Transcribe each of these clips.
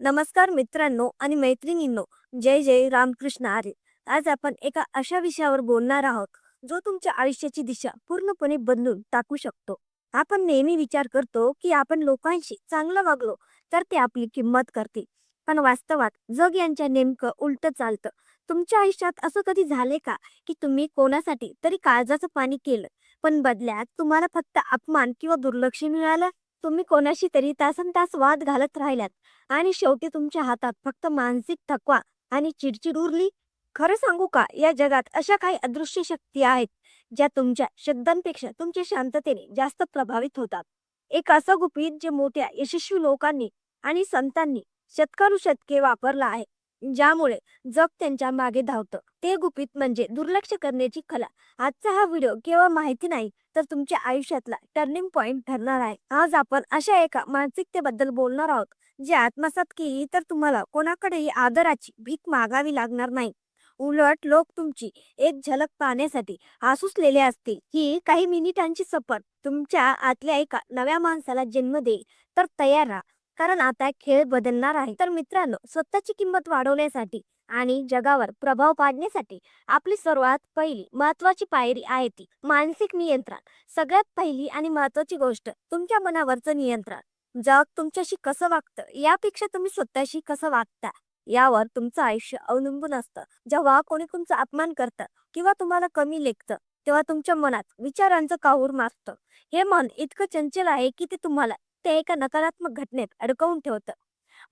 नमस्कार मित्रांनो आणि मैत्रिणींनो जय जय रामकृष्ण आरे आज आपण एका अशा विषयावर बोलणार आहोत जो तुमच्या आयुष्याची दिशा पूर्णपणे बदलून टाकू शकतो. आपण नेहमी विचार करतो की आपण लोकांशी चांगलं वागलो तर ते आपली किंमत करतील. पण वास्तवात जग यांच्या नेमकं उलट चालतं. तुमच्या आयुष्यात असं कधी झाले का की तुम्ही कोणासाठी तरी काळजाचं पाणी केलं पण बदल्यात तुम्हाला फक्त अपमान किंवा दुर्लक्ष मिळालं? तुम्ही कोणाशी तरी तासन तास वाद घालत राहिल्यात आणि शेवटी तुमच्या हातात फक्त मानसिक थकवा आणि चिडचिड उरली? खरं सांगू का या जगात अशा काही अदृश्य शक्ती आहेत ज्या तुमच्या शब्दांपेक्षा तुमच्या शांततेने जास्त प्रभावित होतात. एक असं गुपित जे मोठ्या यशस्वी लोकांनी आणि संतांनी शतकानुशतके वापरला आहे. ज्यामुळे जग त्यांच्या मागे धावतं. ते गुपित म्हणजे दुर्लक्ष करण्याची कला. आजचा हा व्हिडिओ केवळ माहिती नाही तर तुमच्या आयुष्यातला टर्निंग पॉइंट ठरणार आहे. आज आपण अशा एका मानसिकतेबद्दल बोलणार आहोत जे आत्मसात केली तर तुम्हाला कोणाकडेही आदराची भीक मागावी लागणार नाही. उलट लोक तुमची एक झलक पाहण्यासाठी आसुसलेले असतील ही काही मिनिटांची सफर तुमच्या आतल्या एका नव्या माणसाला जन्म देईल तर तयार राहा. कारण आता खेळ बदलणार आहे. तर मित्रांनो स्वतःची किंमत वाढवण्यासाठी आणि जगावर प्रभाव पाडण्यासाठी आपली सर्वात पहिली महत्वाची पायरी आहे ती मानसिक नियंत्रण. सगळ्यात पहिली आणि महत्वाची गोष्ट तुमच्या मनावरचं नियंत्रण. जग तुमच्याशी कसं वागतं यापेक्षा तुम्ही स्वतःशी कसं वागता यावर तुमचं आयुष्य अवलंबून असतं. जेव्हा कोणी तुमचा अपमान करतं किंवा तुम्हाला कमी लेखतं तेव्हा तुमच्या मनात विचारांचं काहूर मारतं. हे मन इतकं चंचल आहे की ते तुम्हाला ते एका नकारात्मक घटनेत अडकवून ठेवतं.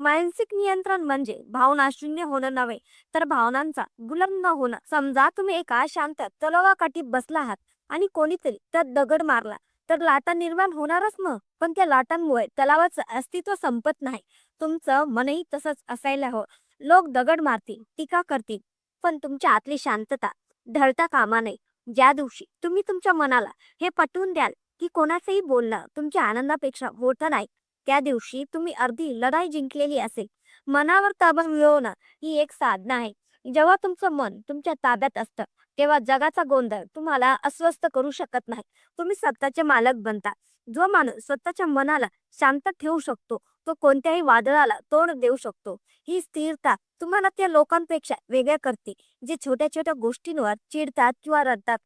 मानसिक नियंत्रण म्हणजे भावना शून्य होणं नव्हे तर भावनांचा गुलाम न होणं. समजा तुम्ही एका शांत तलावाकाठी बसला आहात आणि कोणीतरी त्यात दगड मारला तर लाटा निर्माण होणारच न पण त्या लाटांमुळे तलावाचं अस्तित्व संपत नाही. तुमचं मनही तसंच असायला हो लोक दगड मारतील टीका करतील पण तुमच्या आतली शांतता ढळता कामा नये. ज्या दिवशी तुम्ही तुमच्या मनाला हे पटवून द्याल की कोणाचंही बोलणं तुमच्या आनंदापेक्षा मोठं नाही. त्या दिवशी तुम्ही अर्धी लढाई जिंकलेली असेल. मनावर ताबा मिळवणं ही एक साधना आहे. जेव्हा तुमचं मन तुमच्या ताब्यात असतं तेव्हा जगाचा गोंधळ तुम्हाला अस्वस्थ करू शकत नाही. तुम्ही स्वतःचे मालक बनता. जो माणूस स्वतःच्या मनाला शांत ठेवू शकतो तो कोणत्याही वादळाला तोंड देऊ शकतो. ही स्थिरता तुम्हाला त्या लोकांपेक्षा वेगळ्या करते जे छोट्या छोट्या गोष्टींवर चिडतात किंवा रडतात.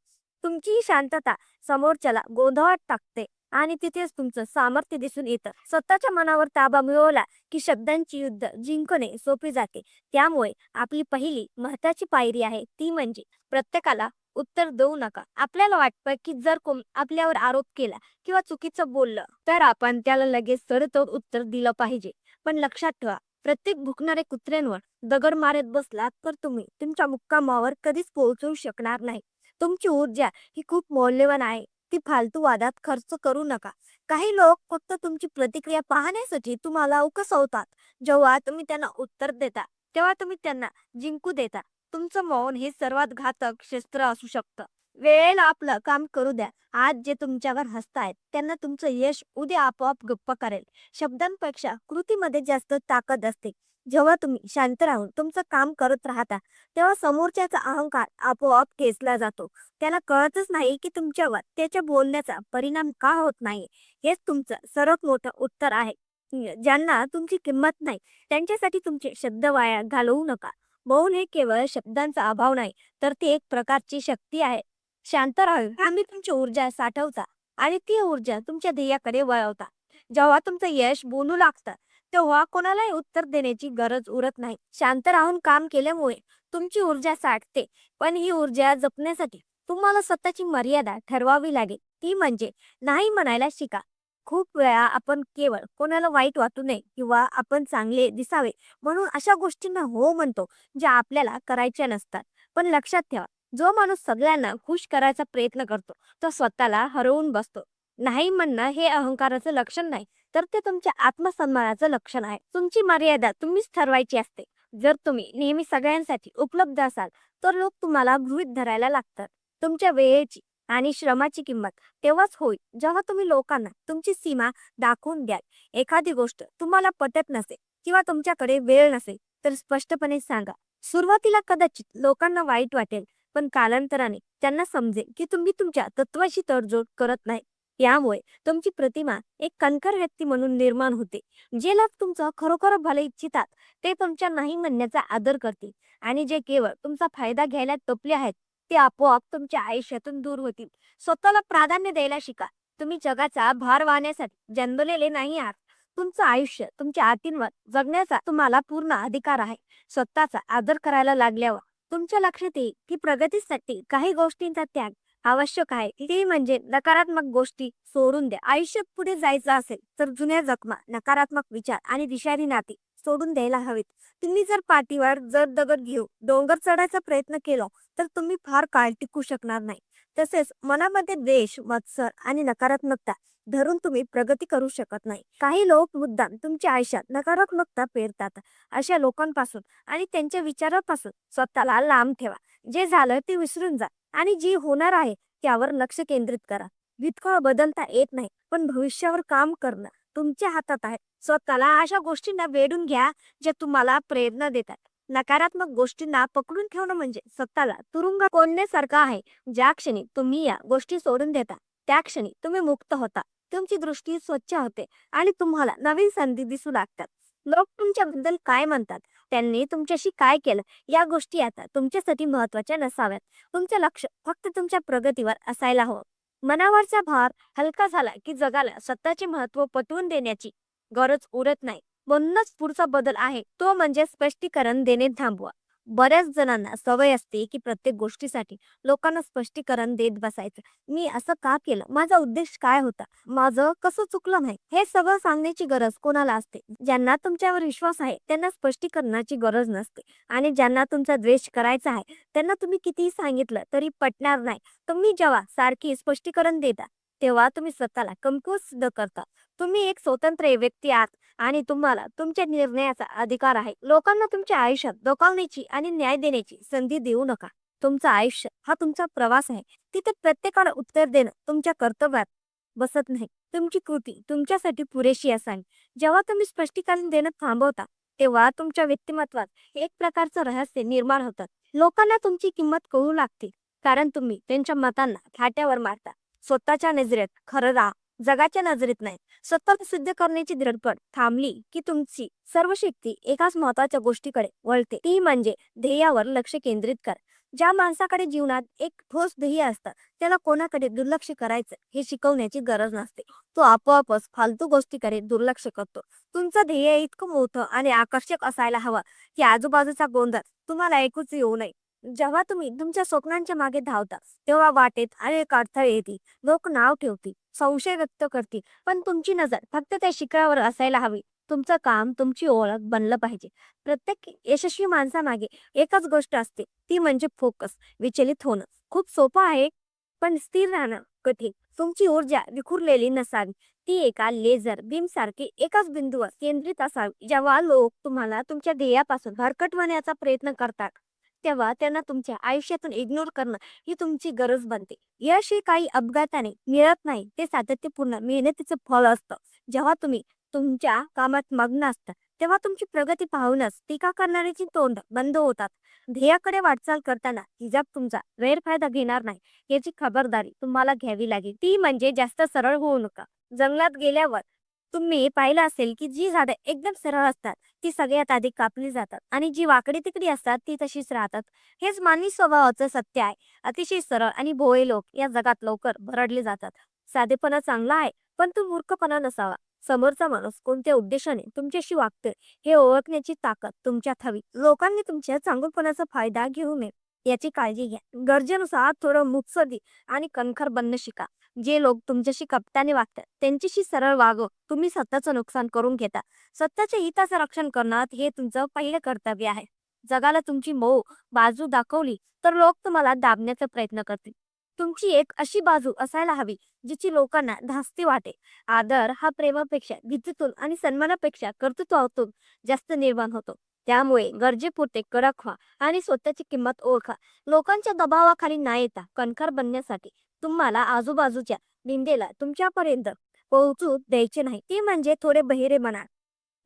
तुमची ही शांतता समोरच्याला गोंधळात टाकते आणि तिथेच तुमचं सामर्थ्य दिसून येतं. स्वतःच्या मनावर ताबा मिळवला की शब्दांची युद्ध जिंकणे सोपे जाते. त्यामुळे आपली पहिली महत्वाची पायरी आहे ती म्हणजे प्रत्येकाला उत्तर देऊ नका. आपल्याला वाटतं की जर कोण आपल्यावर आरोप केला किंवा चुकीचं बोललं तर आपण त्याला लगेच सरतोड उत्तर दिलं पाहिजे. पण लक्षात ठेवा प्रत्येक भुकणाऱ्या कुत्र्यांवर दगड मारत बसलात तर तुम्ही तुमच्या मुक्कामावर कधीच पोहोचू शकणार नाही. तुमची ऊर्जा ही खूप मौल्यवान आहे. ती फालतू वादात खर्च करू नका. काही लोक फक्त तुमची प्रतिक्रिया पाहण्यासाठी तुम्हाला उकसवतात. जेव्हा तुम्ही त्यांना उत्तर देता तेव्हा तुम्ही त्यांना जिंकू देता. तुमचं मौन हे सर्वात घातक शस्त्र असू शकतं. वेळेला आपलं काम करू द्या. आज जे तुमच्यावर हसतायत त्यांना तुमचं यश उद्या आपोआप गप्प करेल. शब्दांपेक्षा कृतीमध्ये जास्त ताकद असते. जेव्हा तुम्ही शांत राहून तुमचं काम करत राहता तेव्हा समोरच्याचा अहंकार आपोआप खेचला जातो. त्याला कळतच नाही की तुमच्यावर त्याच्या बोलण्याचा परिणाम का होत नाही. हेच तुमचं सर्वात मोठं उत्तर आहे. ज्यांना तुमची किंमत नाही त्यांच्यासाठी तुमचे शब्द वाया घालवू नका. मौन हे केवळ शब्दांचा अभाव नाही तर ती एक प्रकारची शक्ती आहे. शांत राहून आम्ही तुमची ऊर्जा साठवता आणि ती ऊर्जा तुमच्या ध्येयाकडे वळवता. जेव्हा तुमचं यश बोलू लागतं तेव्हा कोणालाही उत्तर देण्याची गरज उरत नाही. शांत राहून काम केल्यामुळे तुमची ऊर्जा साठते. पण ही ऊर्जा जपण्यासाठी तुम्हाला स्वतःची मर्यादा ठरवावी लागेल. ती म्हणजे नाही म्हणायला शिका. खूप वेळा आपण केवळ कोणाला वाईट वाटू नये किंवा आपण चांगले दिसावे म्हणून अशा गोष्टींना हो म्हणतो ज्या आपल्याला करायच्या नसतात. पण लक्षात ठेवा जो माणूस सगळ्यांना खुश करायचा प्रयत्न करतो तो स्वतःला हरवून बसतो. नाही म्हणणं हे अहंकाराचं लक्षण नाही. तर ते तुमच्या आत्मसन्मानाचं लक्षण आहे. तुमची मर्यादा तुम्हीच ठरवायची असते. जर तुम्ही नेहमी सगळ्यांसाठी उपलब्ध असाल तर लोक तुम्हाला गृहित धरायला लागतात. तुमच्या वेळेची आणि श्रमाची किंमत तेव्हाच होईल जेव्हा तुम्ही लोकांना तुमची सीमा दाखवून द्याल. एखादी गोष्ट तुम्हाला पटत नसेल किंवा तुमच्याकडे वेळ नसेल तर स्पष्टपणे सांगा. सुरुवातीला कदाचित लोकांना वाईट वाटेल पण कालांतराने त्यांना समजेल की तुम्ही तुमच्या तत्वाशी तडजोड करत नाही. यामुळे तुमची प्रतिमा एक कणखर व्यक्ती म्हणून निर्माण होते. जे लोक तुमचं खरोखर भले इच्छितात ते तुमच्या नाही म्हणण्याचा आदर करतील आणि जे केवळ तुमचा फायदा घ्यायला टपले आहेत ते आपोआप तुमच्या आयुष्यातून दूर होतील. स्वतःला प्राधान्य द्यायला शिका. तुम्ही जगाचा भार वाहण्यासाठी जन्मलेले नाही आहात. तुमचं आयुष्य तुमच्या आतींवर जगण्याचा तुम्हाला पूर्ण अधिकार आहे. स्वतःचा आदर करायला लागल्यावर तुमच्या लक्षात येईल की प्रगतीसाठी काही गोष्टींचा त्याग आवश्यक आहे. ते म्हणजे नकारात्मक गोष्टी सोडून द्या. आयुष्यात पुढे जायचं असेल तर जुन्या जखमा नकारात्मक विचार आणि दिशारी नाती सोडून द्यायला हवीत. तुम्ही जर पाठीवर जर दगड घेऊ डोंगर चढायचा प्रयत्न केला तर तुम्ही फार काळ टिकू शकणार नाही. तसेच मनामध्ये द्वेष मत्सर आणि नकारात्मकता धरून तुम्ही प्रगती करू शकत नाही. काही लोक मुद्दाम तुमच्या आयुष्यात नकारात्मकता पेरतात. अशा लोकांपासून आणि त्यांच्या विचारापासून स्वतःला लांब ठेवा. जे झालं ते विसरून जा. आणि जी होणार आहे त्यावर लक्ष केंद्रित करा. वितकळ बदलता येत नाही पण भविष्यावर काम करणं तुमच्या हातात आहे. स्वतःला अशा गोष्टींना वेढून घ्या ज्या तुम्हाला प्रेरणा देतात. नकारात्मक गोष्टींना पकडून ठेवणं म्हणजे स्वतःला तुरुंग कोंडण्यासारखं आहे. ज्या क्षणी तुम्ही या गोष्टी सोडून देता त्या क्षणी तुम्ही मुक्त होता. तुमची दृष्टी स्वच्छ होते आणि तुम्हाला नवीन संधी दिसू लागतात. लोक तुमच्याबद्दल काय म्हणतात? त्यांनी तुमच्याशी काय केलं? या गोष्टी आता तुमच्यासाठी महत्त्वाच्या नसाव्यात. तुमचं लक्ष फक्त तुमच्या प्रगतीवर असायला हवं. मनावरचा भार हलका झाला की जगाला स्वतःचे महत्त्व पटवून देण्याची गरज उरत नाही. म्हणूनच पुढचा बदल आहे. तो म्हणजे स्पष्टीकरण देणे थांबवा. बऱ्याच जणांना सवय असते की प्रत्येक गोष्टीसाठी लोकांना स्पष्टीकरण देत बसायचं. मी असं का केलं? माझा उद्देश काय होता? माझं कसं चुकलं नाही? हे सगळं सांगण्याची गरज कोणाला असते? ज्यांना तुमच्यावर विश्वास आहे त्यांना स्पष्टीकरणाची गरज नसते. आणि ज्यांना तुमचा द्वेष करायचा आहे त्यांना तुम्ही कितीही सांगितलं तरी पटणार नाही. तुम्ही जेव्हा सारखी स्पष्टीकरण देता तेव्हा तुम्ही स्वतःला कमकुवत सिद्ध करता. तुम्ही एक स्वतंत्र व्यक्ती आहात. आणि तुम्हाला तुमच्या निर्णयाचा अधिकार आहे. लोकांना तुमच्या आयुष्यात डोकावण्याची आणि न्याय देण्याची संधी देऊ नका. तुमचं आयुष्य हा तुमचा प्रवास आहे. तिथे प्रत्येकाला उत्तर देणं तुमच्या कर्तव्यात बसत नाही. तुमची कृती तुमच्यासाठी पुरेशी असावी. जेव्हा तुम्ही स्पष्टीकरण देणं थांबवता तेव्हा तुमच्या व्यक्तिमत्वात एक प्रकारचं रहस्य निर्माण होतात लोकांना तुमची किंमत कळू लागते. कारण तुम्ही त्यांच्या मतांना थाट्यावर मारता. स्वतःच्या नजरेत खरं राहा. जगाच्या नजरेत नाही. स्वतः सिद्ध करण्याची धडपड थांबली की तुमची सर्व शक्ती एकाच महत्त्वाच्या गोष्टीकडे वळते. ती म्हणजे ध्येयावर लक्ष केंद्रित कर. ज्या माणसाकडे जीवनात एक ठोस ध्येय असतं त्याला कोणाकडे दुर्लक्ष करायचं हे शिकवण्याची गरज नसते. तो आपोआपच फालतू गोष्टीकडे दुर्लक्ष करतो. तुमचं ध्येय इतकं मोठं आणि आकर्षक असायला हवं की आजूबाजूचा गोंधळ तुम्हाला ऐकूच येऊ नये. जेव्हा तुम्ही तुमच्या स्वप्नांच्या मागे धावता तेव्हा वाटेत अनेक अडथळे येतील. लोक नाव ठेवतील. संशय व्यक्त करतील. पण तुमची नजर फक्त त्या शिखरावर असायला हवी. तुमचं काम तुमची ओळख बनलं पाहिजे. प्रत्येक यशस्वी माणसामागे एकच गोष्ट असते. ती म्हणजे फोकस विचलित होणं. खूप सोपं आहे पण स्थिर राहणं कठीण. तुमची ऊर्जा विखुरलेली नसावी. ती एका लेझर बीम सारखी एकाच बिंदूवर केंद्रित असावी जेव्हा लोक तुम्हाला तुमच्या ध्येयापासून भरकटवण्याचा प्रयत्न करतात. तेव्हा त्यांना तुमच्या आयुष्यातून इग्नोर करणं ही तुमची गरज बनते. याशी काही अपघाताने मिळत नाही ते सातत्यपूर्ण मेहनतीचं फळ असतं. जेव्हा तुम्ही तुमच्या कामात मग्न असता तेव्हा तुमची प्रगती पाहूनच टीका करणाऱ्याची तोंड बंद होतात. ध्येयाकडे वाटचाल करताना हिजाब तुमचा गैरफायदा घेणार नाही याची खबरदारी तुम्हाला घ्यावी लागेल. ती म्हणजे जास्त सरळ होऊ नका. जंगलात गेल्यावर तुम्ही पाहिलं असेल की जी झाडं एकदम सरळ असतात ती सगळ्यात आधी कापली जातात आणि जी वाकडी तिकडी असतात ती तशीच राहतात. हेच मानवी स्वभावाचं सत्य आहे. अतिशय सरळ आणि भोळे लोक या जगात लवकर भरडले जातात. साधेपणा चांगला आहे पण तो मूर्खपणा नसावा. समोरचा माणूस कोणत्या उद्देशाने तुमच्याशी वागतोय हे ओळखण्याची ताकद तुमच्यात हवी. लोकांनी तुमच्या चांगलपणाचा फायदा घेऊ नये. याची काळजी घ्या. गरजेनुसार थोडं मुत्सदी आणि कणखर बनणं शिका. जे लोक तुमच्याशी कपटाने वागतात त्यांच्याशी सरळ वाग. तुम्ही स्वतःचं नुकसान करून घेता. स्वतःच्या हिताचं रक्षण करणं हे तुमचं पहिलं कर्तव्य आहे. जगाला तुमची मऊ बाजू दाखवली तर लोक तुम्हाला दाबण्याचा प्रयत्न करतील. तुमची एक अशी बाजू असायला हवी जिची लोकांना धास्ती वाटे. आदर हा प्रेमापेक्षा भीतीतून आणि सन्मानापेक्षा कर्तृत्वातून जास्त निर्माण होतो. त्यामुळे गरजेपुरते कडक व्हा आणि स्वतःची किंमत ओळखा. लोकांच्या दबावाखाली न येता कणखर बनण्यासाठी तुम्हाला आजूबाजूच्या निंदेला तुमच्यापर्यंत पोहोचू द्यायचे नाही. ती म्हणजे थोडे बहिरे म्हणा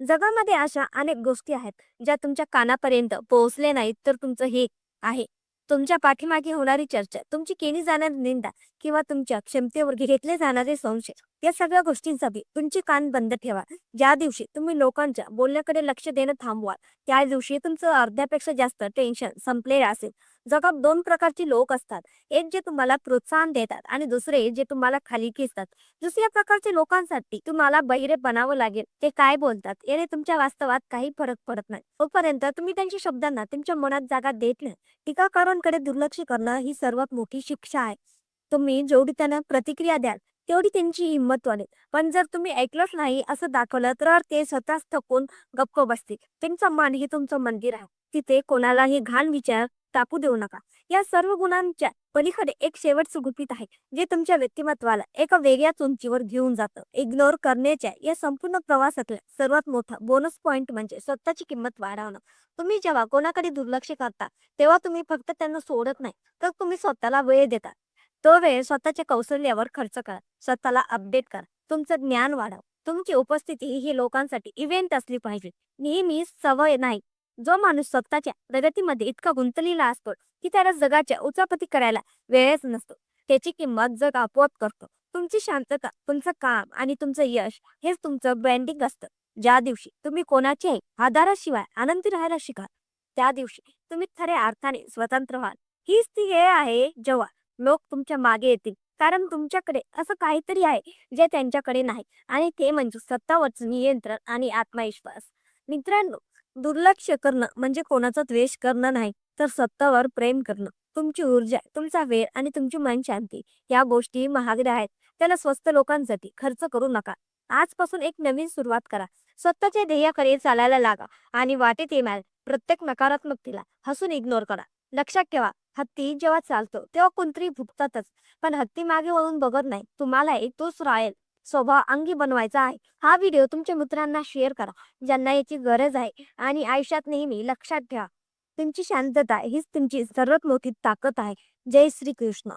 जगामध्ये अशा अनेक गोष्टी आहेत ज्या तुमच्या कानापर्यंत पोहोचले नाहीत तर तुमचं हे आहे. तुमच्या पाठीमागे होणारी चर्चा तुमची केली जाणारी निंदा किंवा तुमच्या क्षमतेवर घेतले जाणारे संशय या सगळ्या गोष्टींसाठी तुमचे कान बंद ठेवा. ज्या दिवशी तुम्ही लोकांच्या बोलण्याकडे लक्ष देणं थांबवाल त्या दिवशी तुमचं अर्ध्यापेक्षा जास्त टेन्शन संपलेलं असेल. जगात दोन प्रकारची लोक असतात. एक जे तुम्हाला प्रोत्साहन देतात आणि दुसरे जे तुम्हाला खाली खेचतात. दुसऱ्या प्रकारच्या लोकांसाठी तुम्हाला बहिरे बनावं लागेल. ते काय बोलतात? याने तुमच्या वास्तवात काही फरक पडत नाही. तोपर्यंत तुम्ही त्यांच्या शब्दांना तुमच्या मनात जागा देत नाही. टीकाकारांकडे दुर्लक्ष करणं ही सर्वात मोठी शिक्षा आहे. तुम्ही जेवढी त्यांना प्रतिक्रिया द्याल तेवढी त्यांची हिंमत वाढेल. पण जर तुम्ही ऐकलंच नाही असं दाखवलं तर ते स्वतःच थकून गप्प बसतील. त्यांचं मन हे तुमचं मंदिर आहे. तिथे कोणालाही घाण विचार टाकू देऊ नका. या सर्व गुणांच्या पलीकडे एक शेवटचं गुपित आहे जे तुमच्या व्यक्तिमत्वाला एका वेगळ्याच उंचीवर घेऊन जातं. इग्नोर करण्याच्या या संपूर्ण प्रवासातला सर्वात मोठा बोनस पॉइंट म्हणजे स्वतःची किंमत वाढवणं. तुम्ही जेव्हा कोणाकडे दुर्लक्ष करता तेव्हा तुम्ही फक्त त्यांना सोडत नाही तर तुम्ही स्वतःला वेळ देता. तो वेळ स्वतःच्या कौशल्यावर खर्च करा स्वतःला अपडेट करा तुमचं ज्ञान वाढव. तुमची उपस्थिती ही लोकांसाठी इव्हेंट असली पाहिजे. नेहमी सवय नाही. जो माणूस स्वतःच्या प्रगतीमध्ये इतका गुंतलेला असतो की त्याला जगाच्या उचापती करायला वेळच नसतो. त्याची किंमत जग आपोआप करतो. तुमची शांतता तुमचं काम आणि तुमचं यश हेच तुमचं ब्रँडिंग असतं. ज्या दिवशी तुम्ही कोणाच्याही आधाराशिवाय आनंदी राहायला शिकाल त्या दिवशी तुम्ही खऱ्या अर्थाने स्वतंत्र व्हाल. हीच ती वेळ आहे जेव्हा लोक तुमच्या मागे येतील. कारण तुमच्याकडे असं काहीतरी आहे जे त्यांच्याकडे नाही आणि ते म्हणजे सत्तावरचं नियंत्रण आणि आत्मविश्वास. मित्रांनो दुर्लक्ष करणं म्हणजे कोणाचा द्वेष करणं नाही तर स्वतःवर प्रेम करणं. तुमची ऊर्जा तुमचा वेळ आणि तुमची मन शांती या गोष्टी महागड्या आहेत. त्याला स्वस्त लोकांसाठी खर्च करू नका. आजपासून एक नवीन सुरुवात करा. स्वतःच्या ध्येयाकडे चालायला लागा आणि वाटेत येणार प्रत्येक नकारात्मकतेला हसून इग्नोर करा. लक्षात ठेवा हत्ती जेव्हा चालतो तेव्हा कोणतरी भुकतातच पण हत्ती मागे वळून बघत नाही. तुम्हाला एक तोच राहील. स्वभाव अंगी बनवायचा आहे. हा व्हिडिओ तुमच्या मित्रांना शेअर करा. ज्यांना याची गरज आहे आणि आयुष्यात नेहमी लक्षात ठेवा. तुमची शांतता हीच तुमची सर्वात मोठी ताकद आहे. जय श्री कृष्ण